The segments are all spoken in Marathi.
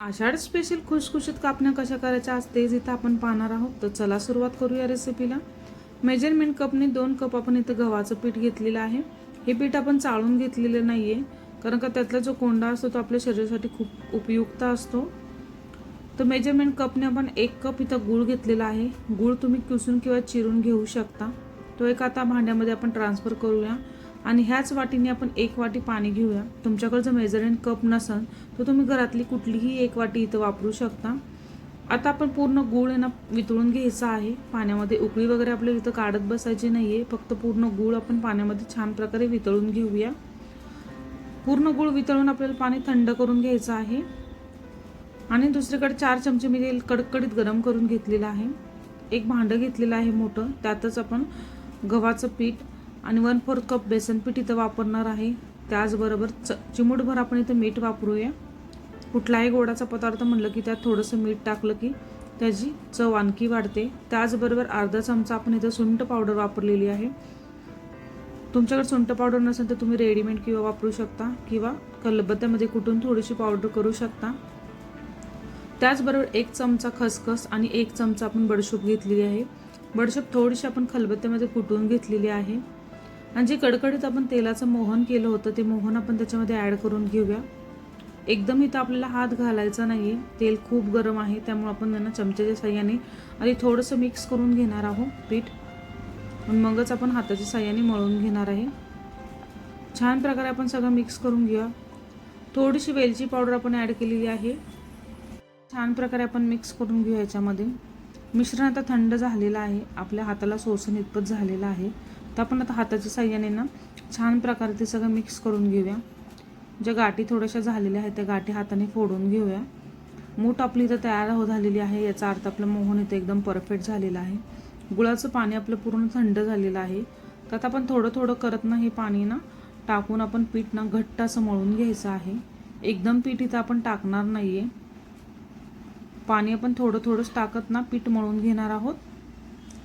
आषाढ स्पेशल खुशखुशीत कापण्या कशा करायच्या आज तेच इथं आपण पाहणार आहोत. तर चला सुरुवात करूया रेसिपीला मेजरमेंट कपने दोन कप आपण इथं गव्हाचं पीठ घेतलेलं आहे. हे पीठ आपण चाळून घेतलेलं नाही आहे कारण का त्यातला जो कोंडा असतो तो आपल्या शरीरासाठी खूप उपयुक्त असतो. तर मेजरमेंट कपने आपण एक कप इथं गूळ घेतलेला आहे. गूळ तुम्ही किसून किंवा चिरून घेऊ शकता. तो एक आता भांड्यामध्ये आपण ट्रान्सफर करूया. आणि ह्याच वाटीने आपण एक वाटी पाणी घेऊया. तुमच्याकडे जर मेजरमेंट कप नसेल तर तुम्ही घरातली कुठलीही एक वाटी इथं वापरू शकता. आता आपण पूर्ण गूळ आहे ना वितळून घ्यायचा आहे. पाण्यामध्ये उकळी वगैरे आपल्याला इथं काढत बसायची नाही आहे फक्त पूर्ण गूळ आपण पाण्यामध्ये छान प्रकारे वितळून घेऊया. पूर्ण गूळ वितळून आपल्याला पाणी थंड करून घ्यायचं आहे. आणि दुसरीकडे चार चमचे मी तेल कडकडीत गरम करून घेतलेलं आहे. एक भांडं घेतलेलं आहे मोठं. त्यातच आपण गव्हाचं पीठ आणि वन फोर्थ कप बेसन पीठ इथं वापरणार आहे. त्याचबरोबर च चिमूटभर आपण इथं मीठ वापरूया. कुठलाही गोडाचा पदार्थ म्हणलं की त्यात थोडंसं मीठ टाकलं की त्याची चव आणखी वाढते. त्याचबरोबर अर्धा चमचा आपण इथं सुंठ पावडर वापरलेली आहे. तुमच्याकडे सुंठ पावडर नसेल तर तुम्ही रेडीमेड किंवा वापरू शकता किंवा खलबत्त्यामध्ये कुठून थोडीशी पावडर करू शकता. त्याचबरोबर एक चमचा खसखस आणि एक चमचा आपण बडशूप घेतलेली आहे. बडशूप थोडीशी आपण खलबत्त्यामध्ये कुटून घेतलेली आहे. आणि जे कडकडीत आपण तेलाचं मोहन केलं होतं ते मोहन आपण त्याच्यामध्ये ॲड करून घेऊया. एकदम इथं आपल्याला हात घालायचा नाही आहे तेल खूप गरम आहे त्यामुळे आपण त्यांना चमच्याच्या साह्याने आधी थोडंसं मिक्स करून घेणार आहोत पीठ. आणि मगच आपण हाताच्या साह्याने मळून घेणार आहे. छान प्रकारे आपण सगळं मिक्स करून घेऊया. थोडीशी वेलची पावडर आपण ॲड केलेली आहे. छान प्रकारे आपण मिक्स करून घेऊ याच्यामध्ये. मिश्रण आता थंड झालेलं आहे. आपल्या हाताला सोसून इतपत झालेलं आहे. तर आपण आता हाताच्या साह्याने ना छान प्रकारे ते सगळं मिक्स करून घेऊया. ज्या गाठी थोड्याशा झालेल्या आहेत त्या गाठी हाताने फोडून घेऊया. मूठ आपली इथं तयार हो झालेली आहे याचा अर्थ आपलं मोहन इथं एकदम परफेक्ट झालेलं आहे. गुळाचं पाणी आपलं पूर्ण थंड झालेलं आहे. तर आता आपण थोडं थोडं करत ना हे पाणी ना टाकून आपण पीठ ना घट्ट असं मळून घ्यायचं आहे. एकदम पीठ इथं आपण टाकणार नाही आहे पाणी आपण थोडं थोडंच टाकत ना पीठ मळून घेणार आहोत.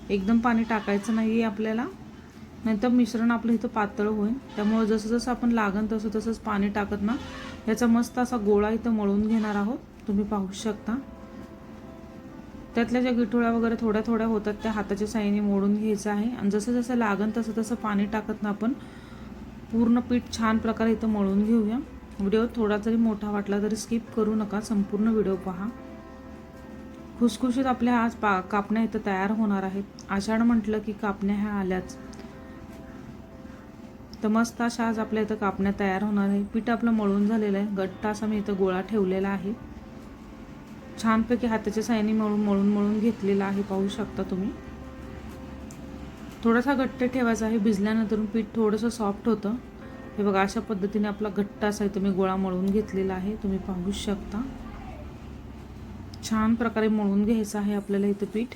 एकदम पाणी टाकायचं नाही आहे आपल्याला. नाहीतर मिश्रण आपलं इथं पातळ होईल. त्यामुळे जसं जसं आपण लागन तसं तसंच पाणी टाकत ना याचा मस्त असा गोळा इथं मळून घेणार आहोत. तुम्ही पाहू शकता. त्यातल्या ज्या गिठोळ्या वगैरे थोड्या थोड्या होतात त्या हाताच्या साईने मोडून घ्यायचं आहे. आणि जसं जसं लागन तसं तसं पाणी टाकत ना आपण पूर्ण पीठ छान प्रकारे इथं मळून घेऊया. व्हिडिओ थोडा जरी मोठा वाटला तरी स्किप करू नका संपूर्ण व्हिडिओ पहा. खुसखुशीत आपल्या आज पा कापण्या इथं तयार होणार आहेत. आषाढ म्हटलं की कापण्या ह्या आल्याच. तर मस्त अशा आज आपल्या इथं कापण्या तयार होणार आहे. पीठ आपलं मळून झालेलं आहे. गट्टा असा मी इथं गोळा ठेवलेला आहे. छानपैकी हाताच्या सायनी मळून मळून मळून घेतलेला आहे. पाहू शकता तुम्ही. थोडासा घट्ट ठेवायचा आहे. भिजल्यानंतर पीठ थोडंसं सॉफ्ट होतं. हे बघा अशा पद्धतीने आपला घट्ट असा इथं मी गोळा मळून घेतलेला आहे. तुम्ही पाहू शकता. छान प्रकारे मळून घ्यायचं आहे आपल्याला इथं पीठ.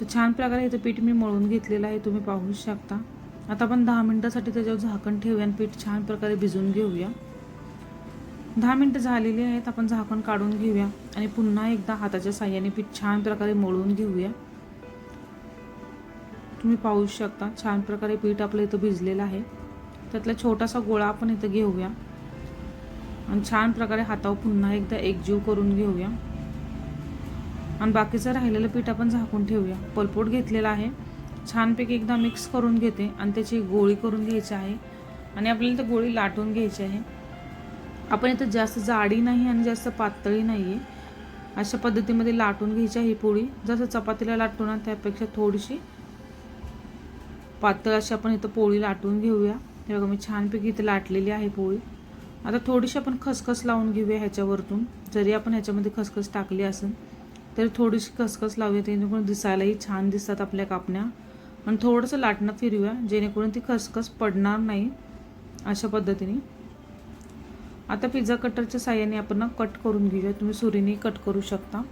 तर छान प्रकारे इथं पीठ मी मळून घेतलेलं आहे. तुम्ही पाहू शकता. आता आपण दहा मिनटासाठी त्याच्यावर झाकण ठेवूया आणि पीठ छान प्रकारे भिजवून घेऊया. दहा मिनटं झालेली आहेत आपण झाकण काढून घेऊया आणि पुन्हा एकदा हाताच्या साह्याने पीठ छान प्रकारे मळून घेऊया. तुम्ही पाहू शकता छान प्रकारे पीठ आपलं इथं भिजलेलं आहे. त्यातला छोटासा गोळा आपण इथं घेऊया. आणि छान प्रकारे हातावर पुन्हा एकदा एकजीव करून घेऊया. आणि बाकीचं राहिलेलं पीठ आपण झाकून ठेवूया. पलपोट घेतलेला आहे. छानपैकी एकदा मिक्स करून घेते आणि त्याची गोळी करून घ्यायची आहे. आणि आपल्याला तर गोळी लाटून घ्यायची आहे. आपण इथं जास्त जाडी नाही आणि जास्त पातळी नाही आहे अशा पद्धतीमध्ये लाटून घ्यायची आहे ही पोळी. जसं चपातीला लाटतो ना त्यापेक्षा थोडीशी पातळ अशी आपण इथं पोळी लाटून घेऊया. हे बघा मी छानपैकी इथं लाटलेली आहे पोळी. आता थोडीशी आपण खसखस लावून घेऊया ह्याच्यावरतून. जरी आपण ह्याच्यामध्ये खसखस टाकली असेल तरी थोडीशी खसखस लावूया जेणेकरून दिसायलाही छान दिसतात आपल्या कापण्या. पण थोडंसं लाटणं फिरूया जेणेकरून ती खसखस पडणार नाही अशा पद्धतीने. आता पिझ्झा कटरच्या साह्याने आपण कट करून घेऊया. तुम्ही सुरीने कट करू शकता.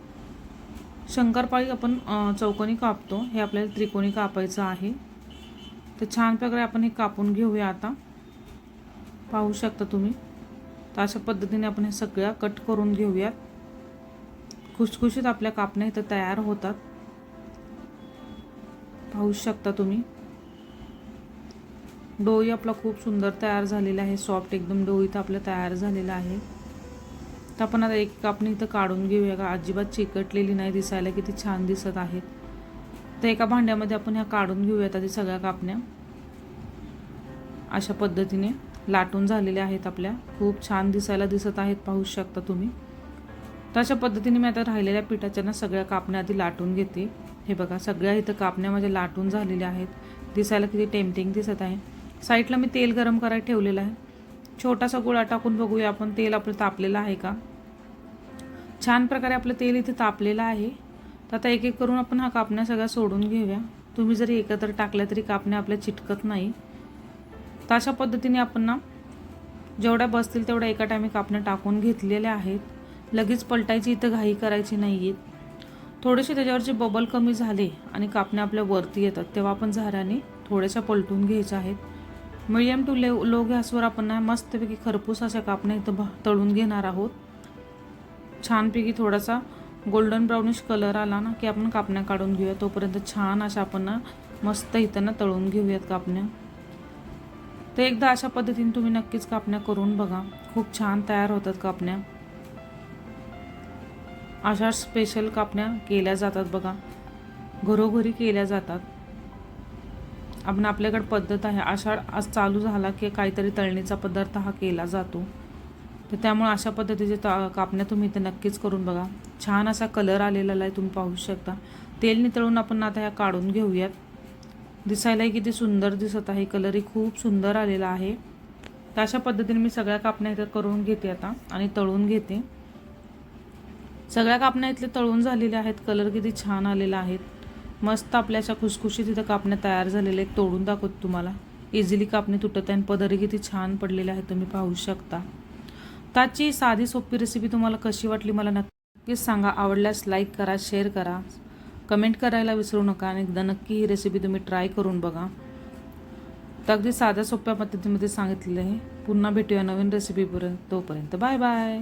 शंकरपाळी आपण चौकोनी कापतो. हे आपल्याला त्रिकोणी कापायचं आहे. तर छान प्रकारे आपण हे कापून घेऊया आता. पाहू शकता तुम्ही. तर अशा पद्धतीने आपण हे सगळ्या कट करून घेऊयात. खुशखुशीत आपल्या कापण्या इथं तयार होतात. पाहू शकता तुम्ही. डोई आपला खूप सुंदर तयार झालेला आहे. सॉफ्ट एकदम डोई तर आपला तयार झालेला आहे. तर आपण आता एक कापणी इथं काढून घेऊया. का अजिबात चिकटलेली नाही दिसायला किती छान दिसत आहेत तर एका भांड्यामध्ये आपण ह्या काढून घेऊयात आधी सगळ्या कापण्या. अशा पद्धतीने लाटून झालेल्या आहेत आपल्या. खूप छान दिसायला दिसत आहेत पाहू शकता तुम्ही. तर अशा पद्धतीने मी आता राहिलेल्या पिठाच्या ना सगळ्या कापण्या आधी लाटून घेते. हे बघा सगळ्या इथं कापण्या माझ्या लाटून झालेल्या आहेत. दिसायला किती टेम्पटिंग दिसत आहे. साईडला मी तेल गरम करायला ठेवलेलं आहे. छोटासा गोळा टाकून बघूया आपण तेल आपलं तापलेलं आहे का? छान प्रकारे आपलं तेल इथे तापलेलं आहे. तर आता एक एक करून आपण हा कापण्या सगळ्या सोडून घेऊया. तुम्ही जरी एकत्र टाकल्या तरी कापण्या आपल्या चिटकत नाही. तर अशा पद्धतीने आपण ना जेवढ्या बसतील तेवढ्या एका टायमी कापण्या टाकून घेतलेल्या आहेत. लगेच पलटायची इथं घाई करायची नाही आहेत थोडेसे त्याच्यावरचे बबल कमी झाले आणि कापण्या आपल्या वरती येतात तेव्हा आपण झाऱ्याने थोड्याशा पलटून घ्यायच्या आहेत. मिडियम टू ले लो गॅसवर आपण मस्तपैकी खरपूस अशा कापण्या इथं भा- तळून घेणार आहोत. छानपैकी थोडासा गोल्डन ब्राउनिश कलर आला ना की आपण कापण्या काढून घेऊया. तोपर्यंत छान अशा आपण ना मस्त इथं ना तळून घेऊयात कापण्या. तर एकदा अशा पद्धतीने तुम्ही नक्कीच कापण्या करून बघा. खूप छान तयार होतात कापण्या. अशा स्पेशल कापण्या केल्या जातात बघा. घरोघरी केल्या जातात. आपण आपल्याकडे पद्धत आहे. आषाढ आज चालू झाला की काहीतरी तळणीचा पदार्थ हा केला जातो. तर त्यामुळे अशा पद्धतीचे ता कापण्या तुम्ही इथे नक्कीच करून बघा. छान असा कलर आलेला आहे तुम्ही पाहू शकता. तेल नितळून आपण आता ह्या काढून घेऊयात. दिसायलाही किती सुंदर दिसत आहे. कलरही खूप सुंदर आलेला आहे. तर अशा पद्धतीने मी सगळ्या कापण्या इथं करून घेते आता आणि तळून घेते. सगळ्या कापण्या इथले तळून झालेल्या आहेत. कलर किती छान आलेला आहेत मस्त आपल्याच्या अशा खुसखुशीत इथं कापण्या तयार झालेल्या आहेत. तोडून दाखवत तुम्हाला. इझिली कापणी तुटत आहे आणि पदरी किती छान पडलेले आहेत. तुम्ही पाहू शकता. त्याची साधी सोपी रेसिपी तुम्हाला कशी वाटली मला नक्कीच सांगा. आवडल्यास लाईक करा शेअर करा. कमेंट करायला विसरू नका आणि एकदा नक्की ही रेसिपी तुम्ही ट्राय करून बघा. तर अगदी साध्या सोप्या पद्धतीमध्ये सांगितलेलं आहे. पुन्हा भेटूया नवीन रेसिपीपर्यंत तोपर्यंत बाय बाय